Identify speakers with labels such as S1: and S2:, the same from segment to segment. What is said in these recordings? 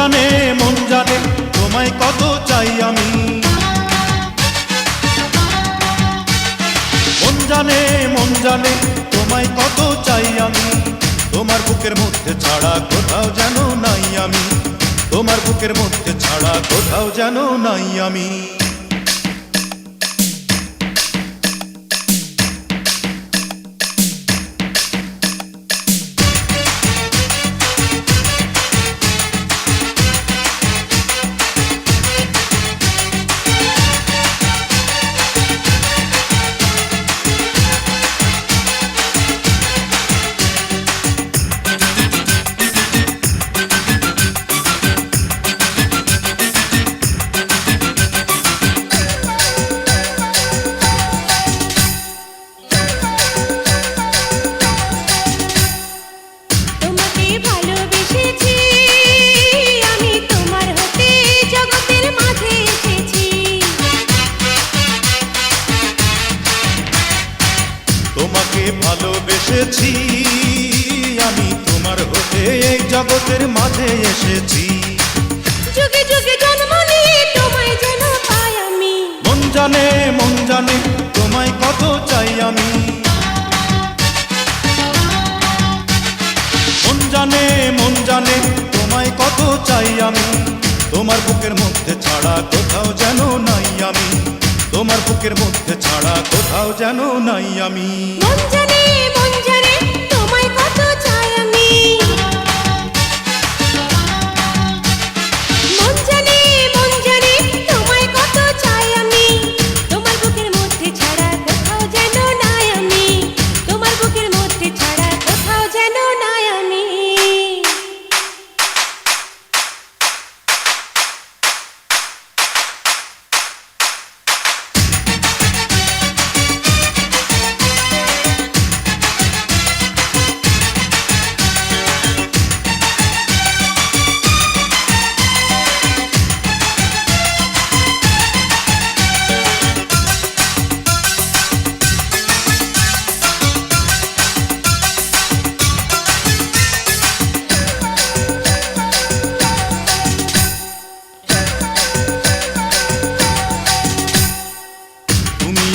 S1: জানে মন জানে, তোমায় কত চাই আমি। মন জানে মন জানে, তোমায় কত চাই আমি। তোমার বুকের মধ্যে ছাড়া কোথাও যেন নাই আমি। তোমার বুকের মধ্যে ছাড়া কোথাও যেন নাই আমি।
S2: তোমাকে ভালোবেসেছি। আমি তোমার হতে
S1: এই জগতের মাঝে এসেছি।
S2: যুগে যুগে জন্ম নিয়ে তোমায় যেন পাই আমি।
S1: মন জানে মন জানে তোমায় কত চাই আমি। মন জানে মন জানে তোমায় কত চাই আমি। তোমার বুকের মধ্যে ছাড়া কোথাও যেন নাই আমি। তোমার বুকের মধ্যে ছাড়া কোথাও যেন নাই আমি।
S2: মন জানে মন জানে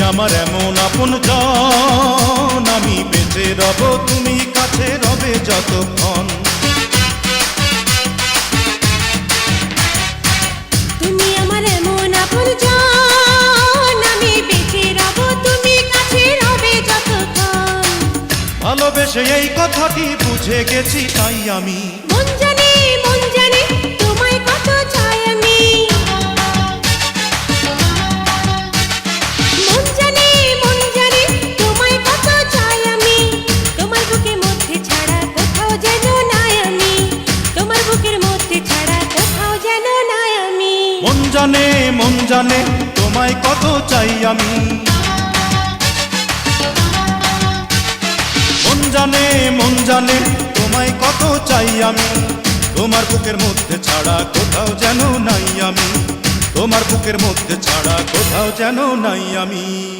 S1: আমার এমন আপন জন আমি বেঁচে রব তুমি কাছে রবে যতক্ষণ।
S2: তুমি আমার এমন আপন জান আমি বেঁচে রব তুমি কাছে রবে যতক্ষণ।
S1: ভালোবেসে এই কথাটি বুঝে গেছি তাই আমি জানে, তোমায় কত চাই আমি। মন জানে মন জানে, তোমায় কত চাই আমি। তোমার বুকের মধ্যে ছাড়া কোথাও যেন নাই আমি। তোমার বুকের মধ্যে ছাড়া কোথাও যেন নাই আমি।